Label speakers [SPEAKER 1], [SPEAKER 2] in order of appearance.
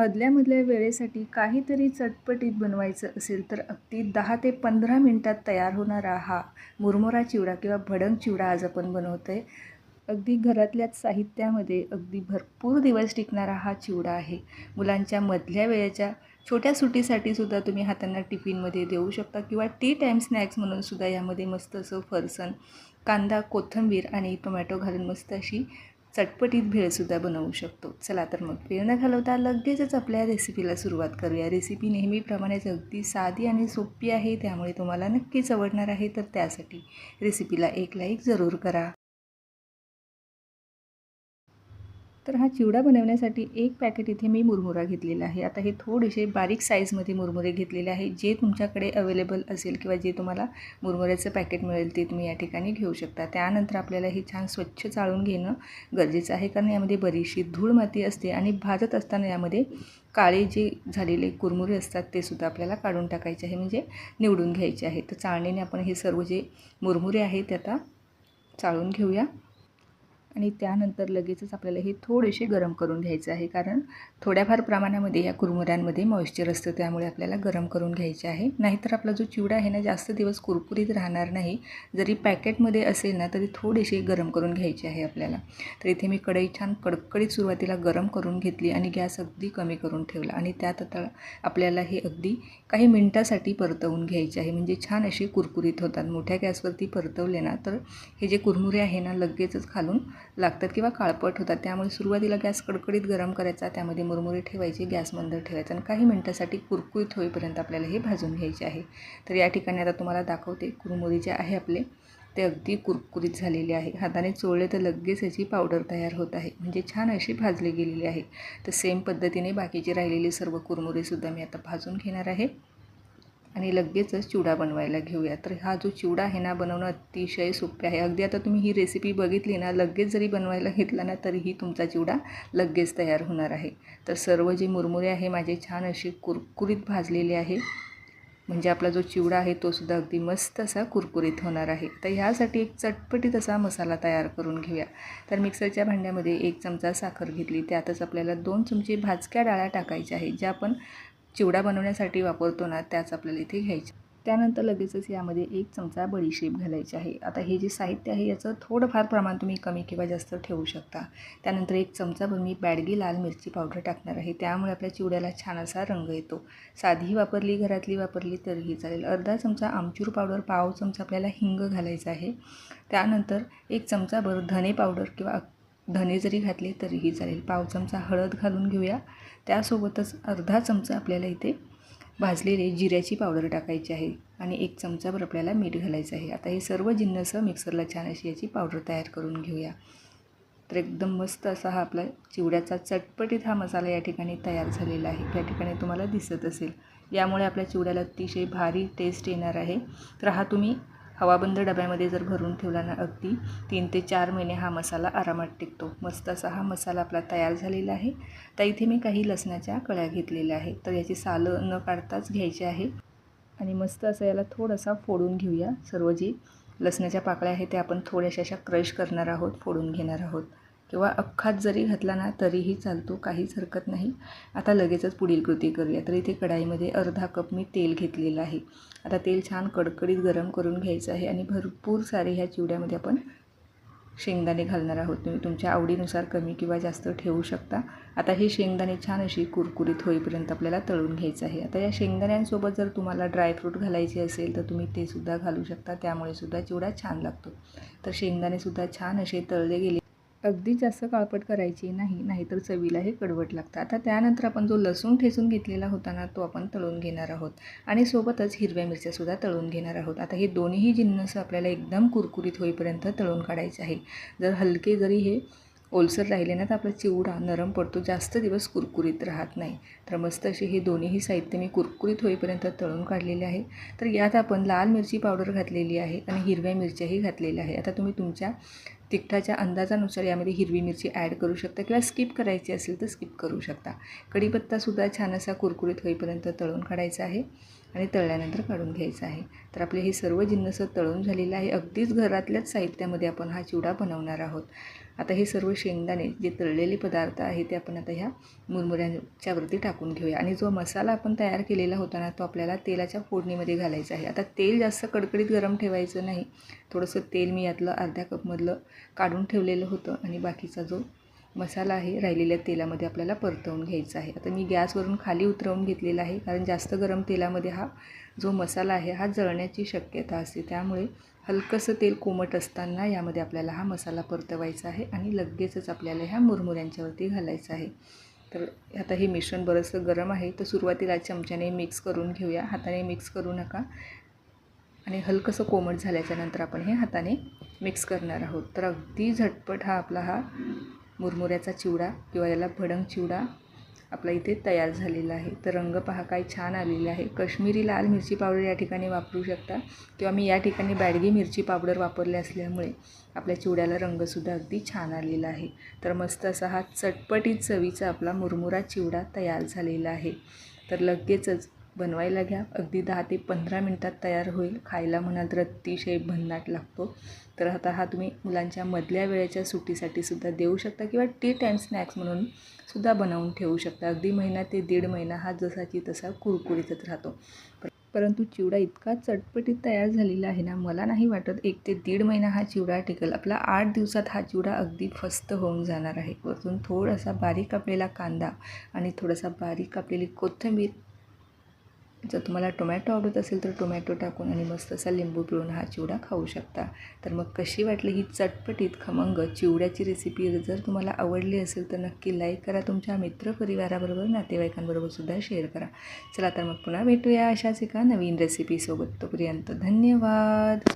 [SPEAKER 1] अदल्यामधल्या वेळेसाठी काहीतरी चटपटीत बनवायचं असेल तर अगदी दहा ते पंधरा मिनटात तयार होणारा हा मुरमुरा चिवडा किंवा भडंग चिवडा आज आपण बनवतो आहे अगदी घरातल्याच साहित्यामध्ये अगदी भरपूर दिवस टिकणारा हा चिवडा आहे. मुलांच्या मधल्या वेळेच्या छोट्या सुट्टीसाठी सुद्धा तुम्ही हातांना टिफिनमध्ये देऊ शकता किंवा टी टाईम स्नॅक्स म्हणून सुद्धा यामध्ये मस्त असं फरसन कांदा कोथिंबीर आणि टोमॅटो घालून मस्त अशी चटपटीत भेळसुद्धा बनवू शकतो. चला तर मग वेळ न घालवता लगेचच आपल्या रेसिपीला सुरुवात करूया. रेसिपी नेहमीप्रमाणेच अगदी साधी आणि सोपी आहे त्यामुळे तुम्हाला नक्कीच आवडणार आहे तर त्यासाठी रेसिपीला एक लाईक जरूर करा. तर हा चिवडा बनवण्यासाठी एक पॅकेट इथे मी मुरमुरा घेतलेला आहे. आता हे थोडेसे बारीक साईजमध्ये मुरमुरे घेतलेले आहे. जे तुमच्याकडे अवेलेबल असेल किंवा जे तुम्हाला मुरमुऱ्याचं पॅकेट मिळेल ते तुम्ही या ठिकाणी घेऊ शकता. त्यानंतर आपल्याला हे छान स्वच्छ चाळून घेणं गरजेचं आहे. कारण यामध्ये बरीचशी धूळ माती असते आणि भाजत असताना यामध्ये काळे जे झालेले कुरमुरे असतात ते सुद्धा आपल्याला काढून टाकायचे आहे. म्हणजे निवडून घ्यायचे आहे. तर चाळणीने आपण हे सर्व जे मुरमुरे आहेत ते आता चाळून घेऊया. आणि त्यानंतर लगेचच आपल्याला हे थोडेसे गरम करून घ्यायचं आहे. कारण थोड्याफार प्रमाणामध्ये या कुरमुऱ्यांमध्ये मॉइश्चर असतं त्यामुळे आपल्याला गरम करून घ्यायचे आहे. नाहीतर आपला जो चिवडा आहे ना जास्त दिवस कुरकुरीत राहणार नाही. जरी पॅकेटमध्ये असेल ना तरी थोडेसे गरम करून घ्यायचे आहे आपल्याला. तर इथे मी कढई छान कडकडीत सुरुवातीला गरम करून घेतली आणि गॅस अगदी कमी करून ठेवला. आणि त्यात आता आपल्याला हे अगदी काही मिनटासाठी परतवून घ्यायचे आहे. म्हणजे छान असे कुरकुरीत होतात. मोठ्या गॅसवरती परतवले ना तर हे जे कुरमुरे आहे ना लगेचच खालून लागतात किंवा काळपट होतात. त्यामुळे सुरुवातीला गॅस कडकडीत गरम करायचा त्यामध्ये मुरमुरे ठेवायची गॅस मंद ठेवायचा आणि काही मिनटासाठी कुरकुरीत होईपर्यंत आपल्याला हे भाजून घ्यायचे आहे. तर या ठिकाणी आता तुम्हाला दाखवते कुरमुरे जे आहे आपले ते अगदी कुरकुरीत झालेले आहे. हाताने चोळले तर लगेच याची पावडर तयार होत आहे. म्हणजे छान अशी भाजली गेलेली आहे. तर सेम पद्धतीने बाकीची राहिलेली सर्व कुरमुरेसुद्धा मी आता भाजून घेणार आहे. आणि लगेचच चिवडा बनवायला घेऊया. तर हा जो चिवडा आहे ना बनवणं अतिशय सोपे आहे. अगदी आता तुम्ही ही रेसिपी बघितली ना लगेच जरी बनवायला घेतला ना तरीही तुमचा चिवडा लगेच तयार होणार आहे. तर सर्व जे मुरमुरे आहे माझे छान असे कुरकुरीत भाजलेले आहे. म्हणजे आपला जो चिवडा आहे तो सुद्धा अगदी मस्त असा कुरकुरीत होणार आहे. तर ह्यासाठी एक चटपटीत असा मसाला तयार करून घेऊया. तर मिक्सरच्या भांड्यामध्ये एक चमचा साखर घेतली. त्यातच आपल्याला दोन चमचे भाजक्या डाळ्या टाकायच्या आहेत ज्या आपण चिवडा बनवण्यासाठी वापरतो ना त्याच आपल्याला इथे घ्यायचे. त्यानंतर लगेचच यामध्ये एक चमचा बडीशेप घालायची आहे. आता हे जे साहित्य आहे याचं थोडंफार प्रमाण तुम्ही कमी किंवा जास्त ठेवू शकता. त्यानंतर एक चमचाभर मी बॅडगी लाल मिरची पावडर टाकणार आहे. त्यामुळे आपल्या चिवड्याला छान असा रंग येतो. साधी वापरली घरातली वापरली तरीही चालेल. अर्धा चमचा आमचूर पावडर पाव चमचा आपल्याला हिंग घालायचा आहे. त्यानंतर एक चमचाभर धने पावडर किंवा धने जरी घातले तरीही चालेल. पाव चमचा हळद घालून घेऊया. त्यासोबतच अर्धा चमचा आपल्याला इथे भाजलेले जिऱ्याची पावडर टाकायची आहे आणि एक चमचाभर आपल्याला मीठ घालायचं आहे. आता हे सर्व जिन्नस मिक्सरला छान अशी याची पावडर तयार करून घेऊया. तर एकदम मस्त असा हा आपला चिवड्याचा चटपटीत हा मसाला या ठिकाणी तयार झालेला आहे. या ठिकाणी तुम्हाला दिसत असेल. यामुळे आपल्या चिवड्याला अतिशय भारी टेस्ट येणार आहे. तर हा तुम्ही हवाबंद डब्यामध्ये जर भरून ठेवला ना अगदी तीन ते चार महिने हा मसाला आरामात टिकतो. मस्त असा हा मसाला आपला तयार झालेला आहे. तर इथे मी काही लसणाच्या कळ्या घेतलेल्या आहेत. तर याची सालं न काढताच घ्यायची आहे. आणि मस्त असं याला थोडासा फोडून घेऊया. सर्व जी लसणाच्या पाकळ्या आहेत त्या आपण थोड्याशा अशा क्रश करणार आहोत फोडून घेणार आहोत. किंवा अख्खात जरी घातला ना तरीही चालतो काहीच हरकत नाही. आता लगेचच पुढील कृती करूया. तर इथे कढाईमध्ये अर्धा कप मी तेल घेतलेलं आहे. आता तेल छान कडकडीत गरम करून घ्यायचं आहे आणि भरपूर सारे ह्या चिवड्यामध्ये आपण शेंगदाणे घालणार आहोत. तुम्ही तुमच्या आवडीनुसार कमी किंवा जास्त ठेवू शकता. आता हे शेंगदाणे छान अशी कुरकुरीत होईपर्यंत आपल्याला तळून घ्यायचं आहे. आता या शेंगदाण्यांसोबत जर तुम्हाला ड्रायफ्रूट घालायचे असेल तर तुम्ही ते सुद्धा घालू शकता. त्यामुळे सुद्धा चिवडा छान लागतो. तर शेंगदाणेसुद्धा छान असे तळले गेले अगदी जास्त काळपट करायची नाही नाहीतर चवीला हे कडवट लागतं. आता त्यानंतर आपण जो लसूण ठेचून घेतलेला होता ना तो आपण तळून घेणार आहोत. आणि सोबतच हिरव्या मिरच्यासुद्धा तळून घेणार आहोत. आता हे दोन्ही जिन्नस आपल्याला एकदम कुरकुरीत होईपर्यंत तळून काढायचे आहे. जर हलके जरी हे ओलसर राहिले ना तर आपला चिवडा नरम पडतो. जास्त दिवस कुरकुरीत राहत नाही. तर मस्त असे हे दोन्हीही साहित्य मी कुरकुरीत होईपर्यंत तळून काढलेले आहे. तर यात आपण लाल मिरची पावडर घातलेली आहे आणि हिरव्या मिरच्याही घातलेल्या आहे आता तुम्ही तुमच्या तिखटाच्या अंदाजानुसार यामध्ये हिरवी मिरची ॲड करू शकता किंवा स्किप करायची असेल तर स्किप करू शकता. कढीपत्तासुद्धा छान असा कुरकुरीत होईपर्यंत तळून काढायचा आहे. आणि तळल्यानंतर काढून घ्यायचं आहे. तर आपले हे सर्व जिन्नस तळून झालेलं आहे. अगदीच घरातल्याच साहित्यामध्ये आपण हा चिवडा बनवणार आहोत. आता हे सर्व शेंगदाणे जे तळलेले पदार्थ आहे ते आपण आता ह्या मुरमुऱ्यांच्यावरती टाकून घेऊया. आणि जो मसाला आपण तयार केलेला होता ना तो आपल्याला तेलाच्या फोडणीमध्ये घालायचा आहे. आता तेल जास्त कडकडीत गरम ठेवायचं नाही. थोडंसं तेल मी यातलं अर्ध्या कपमधलं काढून ठेवलेलं होतं आणि बाकीचा जो मसाला आहे राहिलेल्या तेलामध्ये आपल्याला परतवून घ्यायचा आहे. आता मी गॅसवरून खाली उतरवून घेतलेला आहे कारण जास्त गरम तेलामध्ये हा जो मसाला आहे हा जळण्याची शक्यता असते. त्यामुळे हलकंसं तेल कोमट असताना यामध्ये आपल्याला हा मसाला परतवायचा आहे आणि लगेचच आपल्याला ह्या मुरमुऱ्यांच्यावरती घालायचा आहे. तर आता हे मिश्रण बरंचसं गरम आहे. तर सुरुवातीला चमच्याने मिक्स करून घेऊया. हाताने मिक्स करू नका. आणि हलकंसं कोमट झाल्याच्यानंतर आपण हे हाताने मिक्स करणार आहोत. तर अगदी झटपट हा आपला हा मुरमुऱ्याचा चिवडा किंवा याला भडंग चिवडा आपला इथे तयार झालेला आहे. तर रंग पहा काय छान आलेला आहे. कश्मीरी लाल मिरची पावडर या ठिकाणी वापरू शकता किंवा मी या ठिकाणी बॅडगी मिरची पावडर वापरले असल्यामुळे आपल्या चिवड्याला रंगसुद्धा अगदी छान आलेला आहे. तर मस्त असा हा चटपटीत चवीचा आपला मुरमुरा चिवडा तयार झालेला आहे. तर लगेचच बनवायला घ्या. अगदी दहा ते पंधरा मिनटात तयार होईल. खायला म्हणाल तर अतिशय भन्नाट लागतो. तर आता हा तुम्ही मुलांच्या मधल्या वेळेच्या सुट्टीसाठी सुद्धा देऊ शकता किंवा टी टाईम स्नॅक्स म्हणून सुद्धा बनवून ठेवू शकता. अगदी महिना ते दीड महिना हा जसाची तसा कुरकुरीतच राहतो. परंतु चिवडा इतका चटपटीत तयार झालेला आहे ना मला नाही वाटत एक ते दीड महिना हा चिवडा टिकेल. आपला आठ दिवसात हा चिवडा अगदी फस्त होऊन जाणार आहे. वरतून थोडासा बारीक कापलेला कांदा आणि थोडासा बारीक कापलेली कोथिंबीर जर तुम्हाला टोमॅटो आवडत असेल तर टोमॅटो टाकून आणि मस्त असा लिंबू पिळून हा चिवडा खाऊ शकता. तर मग कशी वाटली ही चटपटीत खमंग? चिवड्याची रेसिपी जर तुम्हाला आवडली असेल तर नक्की लाईक करा. तुमच्या मित्रपरिवाराबरोबर नातेवाईकांबरोबर सुद्धा शेअर करा. चला तर मग पुन्हा भेटूया अशाच एका नवीन रेसिपीसोबत तोपर्यंत धन्यवाद!